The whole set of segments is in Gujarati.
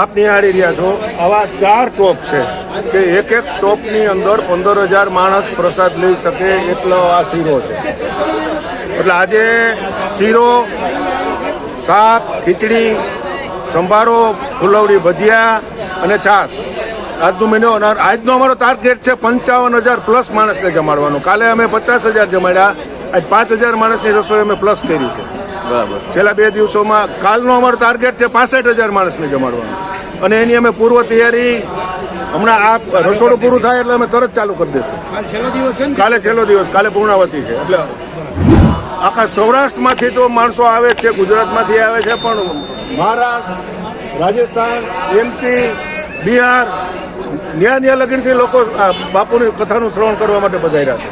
આપ નિહાળી રહ્યા છો. આવા ચાર ટોપ છે કે એક એક ટોપની અંદર પંદર હજાર માણસ પ્રસાદ લઈ શકે એટલો આ શીરો છે. એટલે આજે શીરો, શાક, ખીચડી, સંભારો, ફુલવડી ભજીયા અને છાશ. આજનો મહિનો આજનો અમારો ટાર્ગેટ છે પંચાવન હજાર પ્લસ માણસને જમાડવાનો. કાલે અમે પચાસ હજાર જમાડ્યા. આજ પાંચ હજાર માણસની રસોઈ અમે પ્લસ કરી છે. છેલ્લા બે દિવસોમાં કાલનો અમારો ટાર્ગેટ છે પાસઠ હજાર માણસને જમાડવાનું. અને એની અમે પૂર્વ તૈયારી હમણાં આ રસોડું પૂરું થાય એટલે અમે તરત ચાલુ કરી દઈશું છેલ્લો દિવસ ને? કાલે છેલ્લો દિવસ કાલે પૂર્ણાવતી છે એટલે આખા સૌરાષ્ટ્રમાંથી તો માણસો આવે છે ગુજરાતમાંથી આવે છે પણ મહારાષ્ટ્ર રાજસ્થાન એમપી બિહાર ન્યા ન્યા લગીનથી લોકો આ બાપુની કથાનું શ્રવણ કરવા માટે પધાર્યા છે.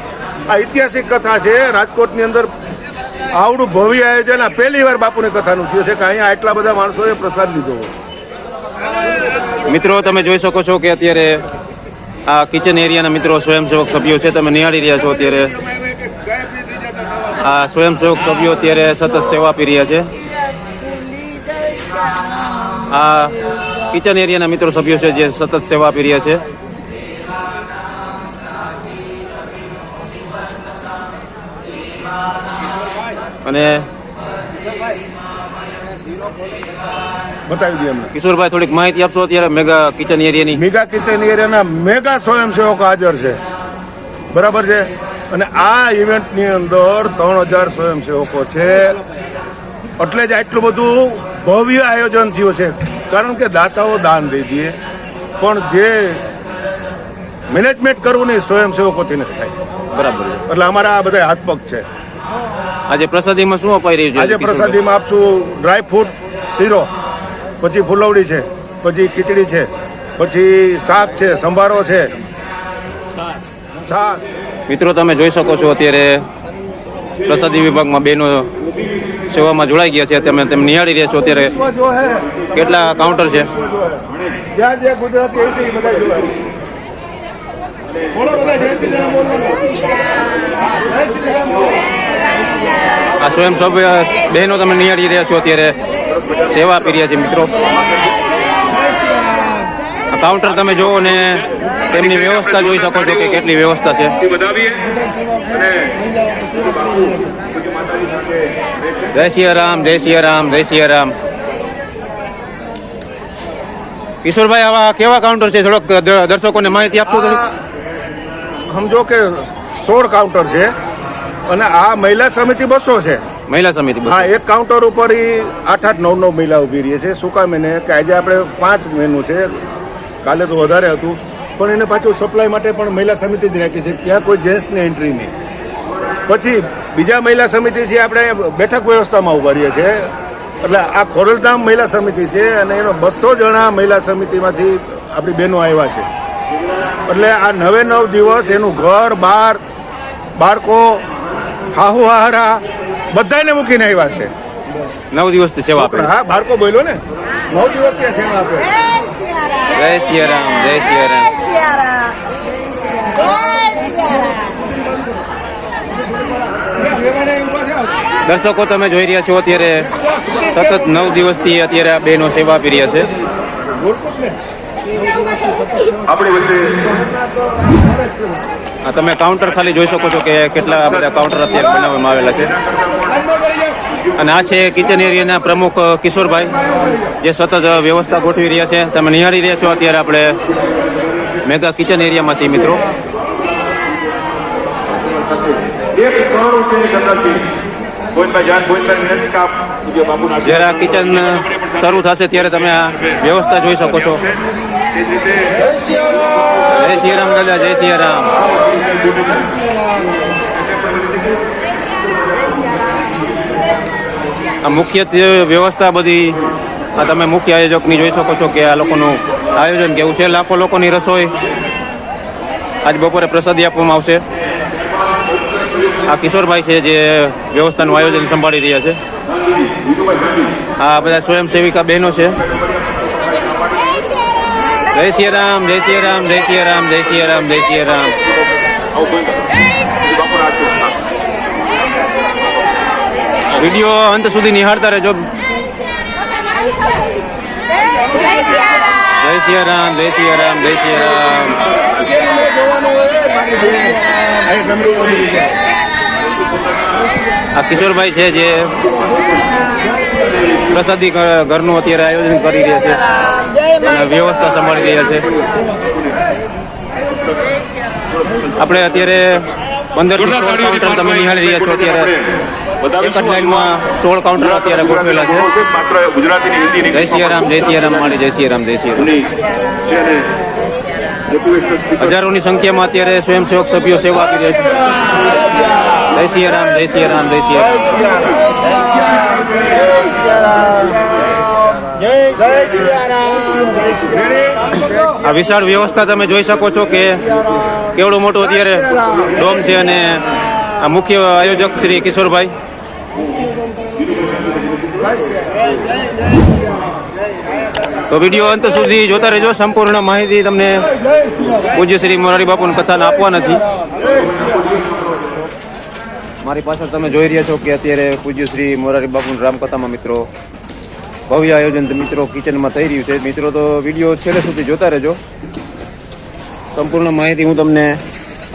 આ ઐતિહાસિક કથા છે રાજકોટની અંદર આવડું ભવ્ય આયોજન આ પહેલી વાર બાપુની કથાનું થયું છે કે અહીંયા આટલા બધા માણસોએ પ્રસાદ લીધો મિત્રો, તમે જોઈ શકો છો કે અત્યારે આ કિચન એરિયાના મિત્રો સ્વયંસેવક સભ્યો છે, તમે નિહાળી રહ્યા છો અત્યારે. આ સ્વયંસેવક સભ્યો અત્યારે સતત સેવા આપી રહ્યા છે. આ કિચન એરિયાના મિત્રો સભ્યો છે જે સતત સેવા આપી રહ્યા છે. અને બતાવી દઈએ અમને કિશોરભાઈ થોડીક માહિતી આપશો અત્યારે મેગા કિચન એરિયાની? મેગા કિચન એરિયાના મેગા સ્વયંસેવકો હાજર છે. બરાબર છે? અને આ ઇવેન્ટની અંદર ત્રણ હજાર સ્વયંસેવકો છે. એટલે જ આટલું બધું ભવ્ય આયોજન થયું છે. કારણ કે દાતાઓ દાન દઈ દઈએ. પણ જે મેનેજમેન્ટ કરવું ને સ્વયંસેવકોથી નથી થાય. બરાબર એટલે અમારા આ બધા હાથ પગ છે. આજે પ્રસાદીમાં શું અપાઈ રહ્યું છે? આજે પ્રસાદીમાં આપશું ડ્રાય ફ્રૂટ શીરો પછી ફુલવડી છે પછી ખીચડી છે પછી શાક છે સંભારો છે. છાશ મિત્રો તમે જોઈ શકો છો અત્યારે પ્રસાદી વિભાગમાં બેનો સેવામાં જોડાઈ ગયા છે. તમે તેમ નિહાળી રહ્યા છો અત્યારે. કેટલા કાઉન્ટર છે? જ્યાં જ્યાં ગુજરાતી છે એ બધા જોડાય બોલો બધા જય શ્રી રામ બોલો. જય શ્રી રામ બોલો. આ સ્વયંસેવક બહેનો તમે નિહાળી રહ્યા છો અત્યારે સેવા આપી રહ્યા છે મિત્રો. આ કાઉન્ટર તમે જોવો ને, તેમની વ્યવસ્થા જોઈ શકો છો કે કેટલી વ્યવસ્થા છે. જય સિયા રામ, જય સિયા જય સિયા કિશોરભાઈ, આવા કેવા કાઉન્ટર છે? થોડોક દર્શકોને માહિતી આપશો થોડીક? સમજો કે સોળ કાઉન્ટર છે. અને આ મહિલા સમિતિ બસો છે. મહિલા સમિતિ હા એક કાઉન્ટર ઉપર આઠ આઠ નવ નવ મહિલા ઊભી રહી છે. શું કામ એને? કે આજે આપણે પાંચ મેનુ છે. કાલે તો વધારે હતું. પણ એને પાછું સપ્લાય માટે પણ મહિલા સમિતિ જ રાખી છે. ત્યાં કોઈ જેન્ટ્સની એન્ટ્રી નહીં. પછી બીજા મહિલા સમિતિ છે આપણે બેઠક વ્યવસ્થામાં ઊભા રહીએ છીએ એટલે આ ખોરલધામ મહિલા સમિતિ છે અને એનો બસો જણા મહિલા સમિતિમાંથી આપણી બહેનો આવ્યા છે. એટલે આ નવે નવ દિવસ એનું ઘર બાર બાળકો હાહુ હારા બધાને મૂકીને આવ્યા છે. નવ દિવસથી સેવા આપે. હા બાળકો બોલ્યો ને? નવ દિવસ ત્યાં સેવા આપે. જય સિયારામ. જય સિયારામ દર્શકો તમે જોઈ રહ્યા છો અત્યારે સતત નવ દિવસથી અત્યારે આ બેનો સેવા આપી રહ્યા છે. આપણી વચ્ચે તમે કાઉન્ટર ખાલી જોઈ શકો છો કે કેટલા બધા કાઉન્ટર અત્યારે બનાવવામાં આવેલા છે. અને આ છે કિચન એરિયાના પ્રમુખ કિશોરભાઈ, જે સતત વ્યવસ્થા ગોઠવી રહ્યા છે. તમે નિહાળી રહ્યા છો અત્યારે આપણે મેગા કિચન એરિયામાં છીએ મિત્રો. એક કરોડ જાન ગોવિંદભાઈ વિનંતી જ્યારે આ કિચન શરૂ થશે ત્યારે તમે આ વ્યવસ્થા જોઈ શકો છો. જય સિયારામ દાદા, જય સિયારામ. આ મુખ્ય વ્યવસ્થા બધી આ તમે મુખ્ય આયોજકની જોઈ શકો છો કે આ લોકોનું આયોજન કેવું છે. લાખો લોકોની રસોઈ આજ બપોરે પ્રસાદી આપવામાં આવશે. આ કિશોરભાઈ છે જે વ્યવસ્થાનું આયોજન સંભાળી રહ્યા છે. આ બધા સ્વયંસેવિકા બહેનો છે. જય શ્રી રામ, જય શ્રી રામ, જય શ્રી રામ, જય શ્રી રામ, જય શ્રી રામ. વીડિયો અંત સુધી નિહાળતા રહેજો. જય શ્રી રામ, જય જય રામ, જય સિયારામ આ કિશોરભાઈ છે જે પ્રસાદી ઘરનું અત્યારે આયોજન કરી રહ્યા છે. વ્યવસ્થા સંભાળી રહ્યા છે. આપણે અત્યારે પંદર કાઉન્ટર તમે નિહાળી રહ્યા છો અત્યારે. એક જ લાઈનમાં સોળ કાઉન્ટર અત્યારે ગોઠવેલા છે. જય સિયારામ જય સિયારામ માળી જય સિયારામ જય સિયારામ હજારોની સંખ્યામાં અત્યારે સ્વયંસેવક સભ્યો સેવા આપી રહ્યા છે. જય સિયારામ જય સિયારામ જય સિયારામ આ વિશાળ વ્યવસ્થા તમે જોઈ શકો છો કે કેવડું મોટું અત્યારે ડોમ છે અને આ મુખ્ય આયોજક શ્રી કિશોરભાઈ. તો વીડિયો અંત સુધી જોતા રહેજો. સંપૂર્ણ માહિતી તમને પૂજ્ય શ્રી મોરારી બાપુની કથાને આપવા નથી. મારી પાછળ તમે જોઈ રહ્યા છો કે અત્યારે પૂજ્ય શ્રી મોરારી બાપુ રામકથામાં મિત્રો ભવ્ય આયોજન મિત્રો કિચનમાં થઈ રહ્યું છે. મિત્રો તો વીડિયો છેલ્લે સુધી જોતા રહેજો. સંપૂર્ણ માહિતી હું તમને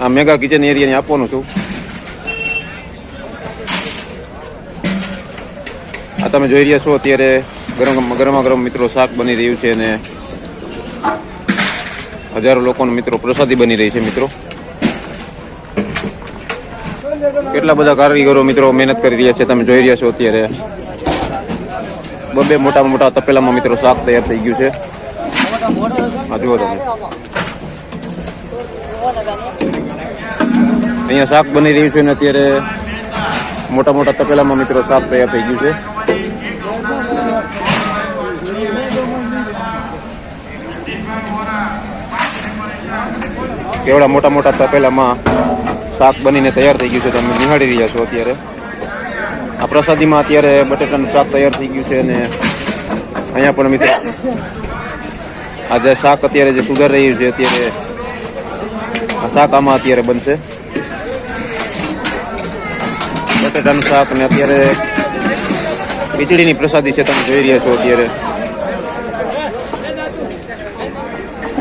આ મેગા કિચન એરિયાની આપવાનું છું. આ તમે જોઈ રહ્યા છો અત્યારે ગરમ ગરમા ગરમ મિત્રો શાક બની રહ્યું છે અને હજારો લોકોનો મિત્રો પ્રસાદી બની રહી છે મિત્રો. કેટલા બધા કારીગરો મિત્રો મહેનત કરી રહ્યા છે, તમે જોઈ રહ્યા છો અત્યારે. બબે મોટા મોટા તપેલામાં મિત્રો શાક તૈયાર થઈ ગયું છે. હા જુઓ તમે. અહીંયા શાક બની રહ્યું છે ને અત્યારે મોટા મોટા તપેલામાં મિત્રો શાક તૈયાર થઈ ગયું છે. કેવડા મોટા મોટા તપેલામાં શાક બનીને તૈયાર થઈ ગયું છે તમે નિહાળી રહ્યા છો અત્યારે. આ પ્રસાદીમાં અત્યારે બટેટાનું શાક તૈયાર થઈ ગયું છે અને અહીંયા પણ મિત્રો આ જે શાક અત્યારે જે સુધાર રહ્યું છે, અત્યારે આ શાક આમાં અત્યારે બનશે. બટેટાનું શાક ને અત્યારે ખીચડીની પ્રસાદી છે, તમે જોઈ રહ્યા છો અત્યારે.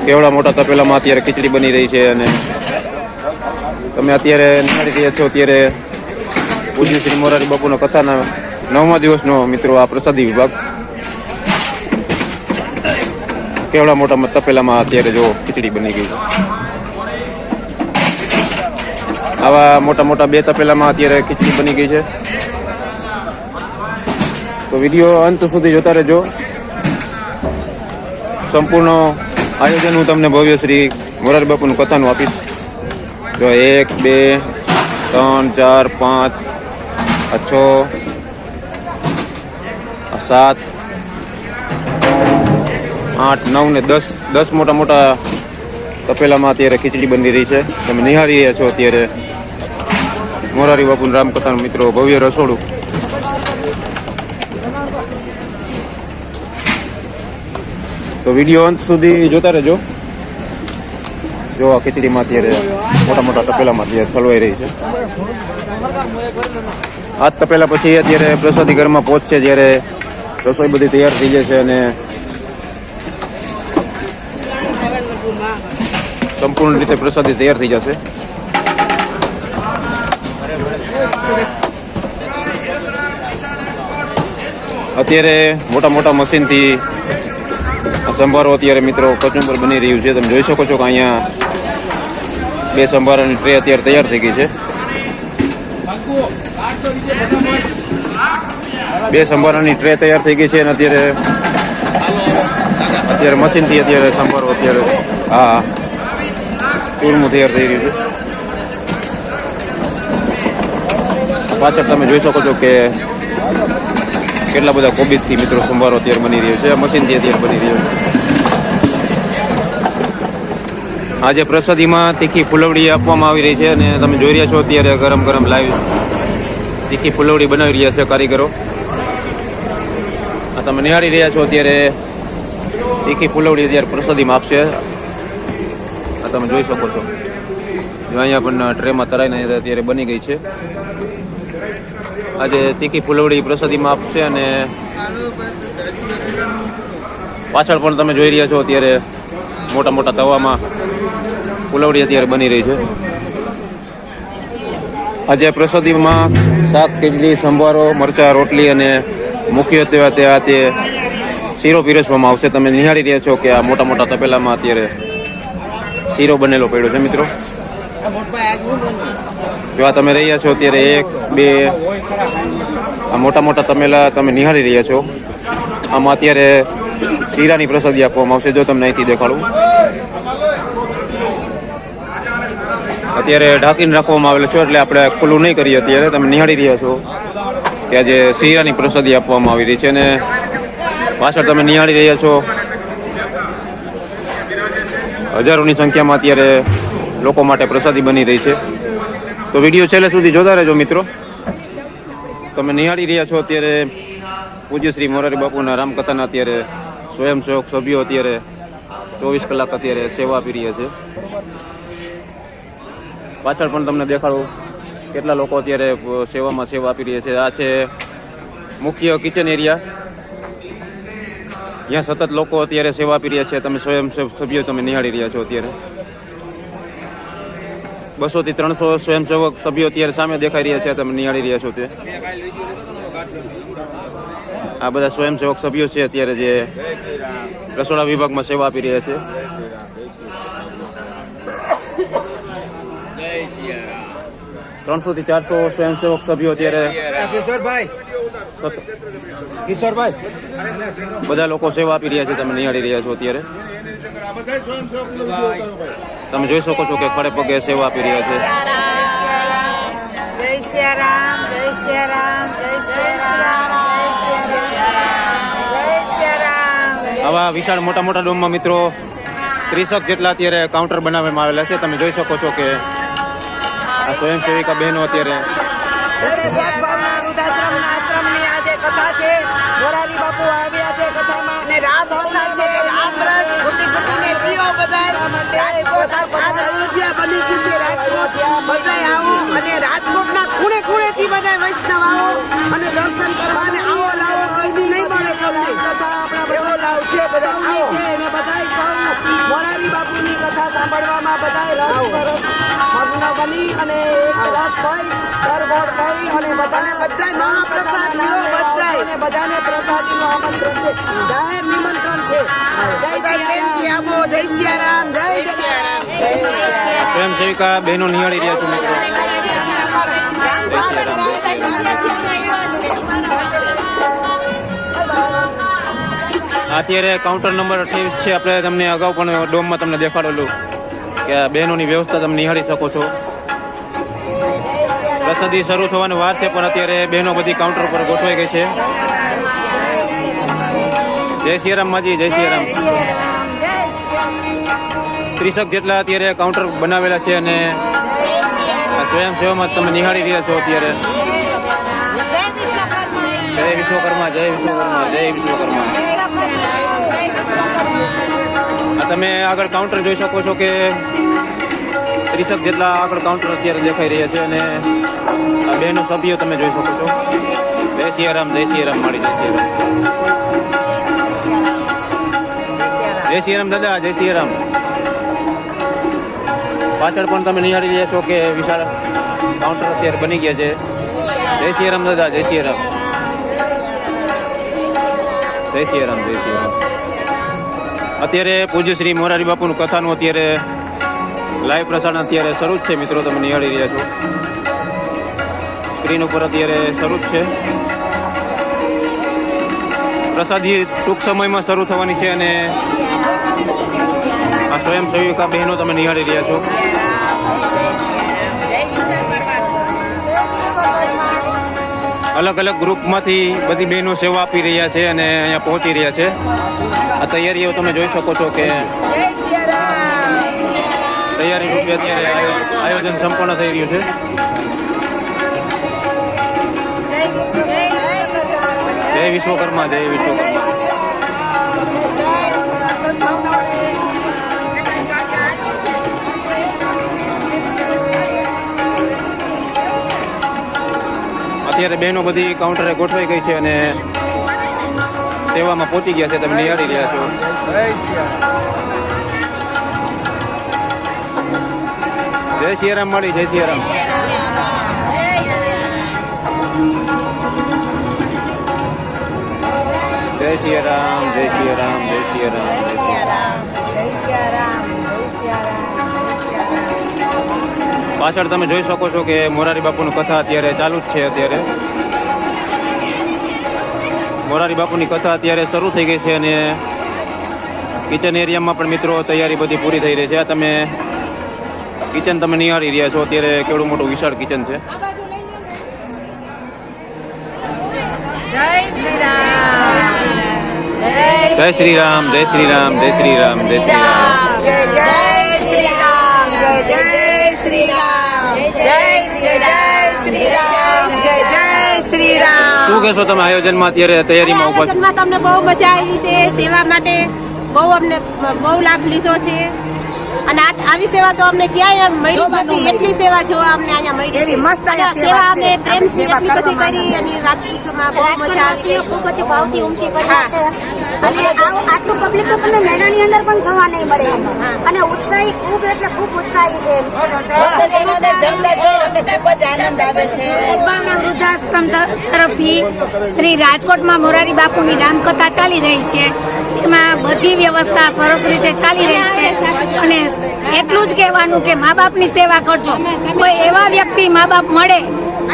કેવડા મોટા તપેલામાં અત્યારે ખીચડી બની રહી છે અને તમે અત્યારે નિહાળી રહ્યા છો, અત્યારે પૂજ્ય શ્રી મોરારી બાપુના કથાના નવમા દિવસનો મિત્રો આ પ્રસાદી વિભાગ. કેવડા મોટા તપેલામાં અત્યારે જો ખીચડી બની ગઈ આવા મોટા મોટા બે તપેલામાં અત્યારે ખીચડી બની ગઈ છે. તો વીડિયો અંત સુધી જોતા રહેજો. સંપૂર્ણ આયોજન હું તમને ભવ્ય શ્રી મોરારી બાપુનું કથાનું આપીશ. જો એક, બે, ત્રણ, ચાર, પાંચ છ સાત, આઠ, નવ ને દસ દસ મોટા મોટા તપેલામાં અત્યારે ખીચડી બની રહી છે. તમે નિહાળી રહ્યા છો અત્યારે. મોરારી બાપુ રામકથાનું મિત્રો, ભવ્ય રસોડું. તો વીડિયો અંત સુધી જોતા રહેજો. જો આ ખીચડીમાં અત્યારે મોટા મોટા તપેલામાં અત્યારે ઠલવાઈ રહી છે. આ તપેલા પછી અત્યારે પ્રસાદી ઘરમાં પહોંચશે જ્યારે રસોઈ બધી તૈયાર થઈ જશે અને સંપૂર્ણ રીતે પ્રસાદી તૈયાર થઈ જશે. અત્યારે મોટા મોટા મશીનથી સંભારો અત્યારે મિત્રો કચુંબર બની રહ્યું છે. તમે જોઈ શકો છો કે અહીંયા બે સંભારાની ટ્રે અત્યારે તૈયાર થઈ ગઈ છે. બે સંભારાની ટ્રે તૈયાર થઈ ગઈ છે અને અત્યારે અત્યારે મશીનથી અત્યારે સંભારો અત્યારે, હા ચૂરમું તૈયાર થઈ રહ્યું છે. પાછળ તમે જોઈ શકો છો કે કેટલા બધા કોબીજથી મિત્રો સંભારો અત્યારે બની રહ્યો છે. મશીનથી અત્યારે બની રહ્યો છે. આજે પ્રસાદીમાં તીખી ફુલવડી આપવામાં આવી રહી છે અને તમે જોઈ રહ્યા છો અત્યારે ગરમ ગરમ લાઈવ તીખી ફુલવડી બનાવી રહ્યા છે કારીગરો. આ તમે નિહાળી રહ્યા છો અત્યારે તીખી ફુલવડી અત્યારે પ્રસાદીમાં આપશે. આ તમે જોઈ શકો છો. જો અહીંયા પણ ટ્રેમાં તરાઈને અત્યારે બની ગઈ છે. આજે તીખી ફુલવડી પ્રસાદીમાં આપશે અને પાછળ પણ તમે જોઈ રહ્યા છો અત્યારે મોટા મોટા તવામાં ફુલવડી અત્યારે બની રહી છે. આજે પ્રસાદીમાં શાક ખીચડી સંભારો, મરચા, રોટલી અને મુખ્ય તેવા તેવા તે શીરો પીરસવામાં આવશે. તમે નિહાળી રહ્યા છો કે આ મોટા મોટા તપેલામાં અત્યારે શીરો બનેલો પડ્યો છે મિત્રો. જો આ તમે રહ્યા છો અત્યારે એક, બે, આ મોટા મોટા તમેલા તમે નિહાળી રહ્યા છો. આમાં અત્યારે શીરાની પ્રસાદી આપવામાં આવશે, જો તમને અહીંથી દેખાડું. અત્યારે ઢાંકીને રાખવામાં આવેલો છે એટલે આપણે ખુલ્લું નહીં કરીએ અત્યારે. તમે નિહાળી રહ્યા છો કે આજે સિંહાની પ્રસાદી આપવામાં આવી રહી છે અને પાછળ તમે નિહાળી રહ્યા છો. હજારોની સંખ્યામાં અત્યારે લોકો માટે પ્રસાદી બની રહી છે. તો વીડિયો છેલ્લે સુધી જોતા રહેજો મિત્રો. તમે નિહાળી રહ્યા છો અત્યારે પૂજ્ય શ્રી મોરારી બાપુના રામકથાના અત્યારે સ્વયંસેવક સભ્યો અત્યારે ચોવીસ કલાક અત્યારે સેવા આપી રહ્યા છે. પાછળ પણ તમને દેખાડું કેટલા લોકો અત્યારે સેવામાં સેવા આપી રહ્યા છે. આ છે મુખ્ય કિચન એરિયા ત્યાં સતત લોકો અત્યારે સેવા આપી રહ્યા છે. તમે સ્વયં સભ્યો તમે નિહાળી રહ્યા છો અત્યારે. બસો થી ત્રણસો સ્વયંસેવક સભ્યો અત્યારે સામે દેખાઈ રહ્યા છે. તમે નિહાળી રહ્યા છો તે. આ બધા સ્વયંસેવક સભ્યો છે અત્યારે જે રસોડા વિભાગમાં સેવા આપી રહ્યા છે. ત્રણસો થી ચારસો સ્વયંસેવક સભ્યો અત્યારે કિશોરભાઈ. કિશોરભાઈ બધા લોકો સેવા આપી રહ્યા છે તમે નિહાળી રહ્યા છો અત્યારે. આ બધા સ્વયંસેવકનો વીડિયો ઉતારો ભાઈ તમે જોઈ શકો છો કે ખડે પગે સેવા આપી રહ્યા છે. જય શ્રી રામ જય શ્રી રામ જય શ્રી રામ જય શ્રી રામ જય શ્રી રામ આવા વિશાળ મોટા મોટા ડોમમાં મિત્રો ત્રીસક જેટલા અત્યારે કાઉન્ટર બનાવવામાં આવેલા છે. તમે જોઈ શકો છો કે આ સ્વયંસેવિકા બહેનો અત્યારે આશ્રમની આજે કથા છે. મોરારી બાપુ આવ્યા છે કથામાં. અને રાસ હોતા છે. આજ અયોધ્યા બની ગયું છે રાજકોટ. બધાય આવો અને રાજકોટના ખૂણે ખૂણેથી બધાય વૈષ્ણવ આવો અને દર્શન કરવા આવો લાવો. કોઈથી નહીં મળે તમને. કથા આપણા બધા લાવ છે બધા આવો. છે અને બધાય સૌ મોરારી બાપુની કથા સાંભળવામાં બધાય રસ સરસ મગ્ન બની અને એક રસ થઈ તરબોળ થઈ અને બધાને બધા મહાપ્રસાદ અને બધાને પ્રસાદીનું આમંત્રણ છે. જાહેર નિમંત્રણ છે. જય શ્રી જય જય સ્વયંસેવિકા બહેનો નિહાળી રહ્યા છો મિત્રો. અત્યારે કાઉન્ટર નંબર અઠ્યાવીસ છે. આપણે તમને અગાઉ પણ ડોમમાં તમને દેખાડેલું કે આ બહેનોની વ્યવસ્થા તમે નિહાળી શકો છો. પ્રસાદી શરૂ થવાની વાર છે પણ અત્યારે બહેનો બધી કાઉન્ટર પર ગોઠવાઈ ગઈ છે. જય શ્રી રામ માજી જય શ્રી રામ ત્રીસક જેટલા અત્યારે કાઉન્ટર બનાવેલા છે અને સ્વયંસેવામાં તમે નિહાળી રહ્યા છો અત્યારે. જય વિશ્વકર્મા જય વિશ્વકર્મા જય વિશ્વકર્મા. તમે આગળ કાઉન્ટર જોઈ શકો છો કે ત્રીસક જેટલા આગળ કાઉન્ટર અત્યારે દેખાઈ રહ્યા છે અને આ બેનો સભ્યો તમે જોઈ શકો છો. જય સિયારામ જય સિયારામ માળી જય સિયારામ. જય સિયારામ દાદા, જય સિયારામ. પાછળ પણ તમે નિહાળી રહ્યા છો કે વિશાળ કાઉન્ટર અત્યારે બની ગયા છે. જય સિયારામ દાદા, જય સિયારામ જય સિયારામ જય સિયારામ અત્યારે પૂજ્ય શ્રી મોરારી બાપુનું કથાનું અત્યારે લાઈવ પ્રસારણ અત્યારે શરૂ જ છે, મિત્રો, તમે નિહાળી રહ્યા છો. સ્ક્રીન ઉપર અત્યારે શરૂ જ છે. પ્રસાદી ટૂંક સમયમાં શરૂ થવાની છે અને આ સ્વયંસેવિકા બહેનો તમે નિહાળી રહ્યા છો. અલગ અલગ ગ્રુપમાંથી બધી બહેનો સેવા આપી રહ્યા છે અને અહીંયા પહોંચી રહ્યા છે. આ તૈયારીઓ તમે જોઈ શકો છો કે તૈયારી રૂપે અત્યારે આયોજન સંપૂર્ણ થઈ રહ્યું છે. જય વિશ્વકર્મા જય વિશ્વકર્મા. અત્યારે બહેનો બધી કાઉન્ટરે ગોઠવાઈ ગઈ છે અને સેવામાં પહોંચી ગયા છે, તમે નિહાળી રહ્યા છો. જય સિયારામ મળી, જય સિયારામ જય સિયારામ જય સિયારામ જય સિયારામ જય સિયારામ પાછળ તમે જોઈ શકો છો કે મોરારી બાપુની કથા અત્યારે ચાલુ જ છે અત્યારે. મોરારી બાપુની કથા અત્યારે શરૂ થઈ ગઈ છે અને કિચન એરિયામાં પણ મિત્રો તૈયારી બધી પૂરી થઈ રહી છે. તમે કિચન તમે નિહાળી રહ્યા છો, અત્યારે કેવડું મોટું વિશાળ કિચન છે. જય શ્રી રામ. જય શ્રી રામ. જય શ્રી રામ. જય શ્રી રામ. જય જય જય શ્રી રામ જય જય શ્રી રામ. શું કહેશો તમે આયોજનમાં અત્યારે તૈયારીમાં ઊભા આયોજનમાં તમને બહુ મજા આવી છે સેવા માટે બહુ અમને બહુ લાભ લીધો છે. અને આ આવી સેવા તો અમને ક્યાંય મળી નથી એટલી સેવા જોવા અમને અહીંયા મળી એવી મસ્ત સેવા અમે પ્રેમ સેવા કરી અને વાત પૂછવામાં ખૂબ જ ભાવથી ઉમટી પડ્યા છે. અને આટલું પબ્લિક તો તમને મેળાની અંદર પણ જોવા નહીં મળે. અને ઉત્સાહી ખૂબ એટલે ખૂબ ઉત્સાહી છે. ભક્તજનોને જમતા જોઈને અમને ખૂબ જ આનંદ આવે છે. સદભાવના વૃદ્ધાશ્રમ તરફથી શ્રી રાજકોટમાં મોરારી બાપુની રામકથા ચાલી રહી છે. એમાં બધી વ્યવસ્થા સરસ રીતે ચાલી રહી છે. અને એટલું જ કહેવાનું કે મા બાપની સેવા કરજો. કોઈ એવા વ્યક્તિ મા બાપ મળે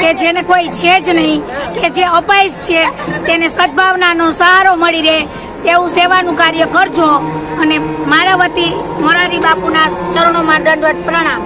કે જેને કોઈ છે જ નહીં, કે જે અપાઈશ છે, તેને સદભાવનાનો સહારો મળી રહે તેવું સેવાનું કાર્ય કરજો. અને મારા વતી મોરારી બાપુના ચરણોમાં દંડવત પ્રણામ.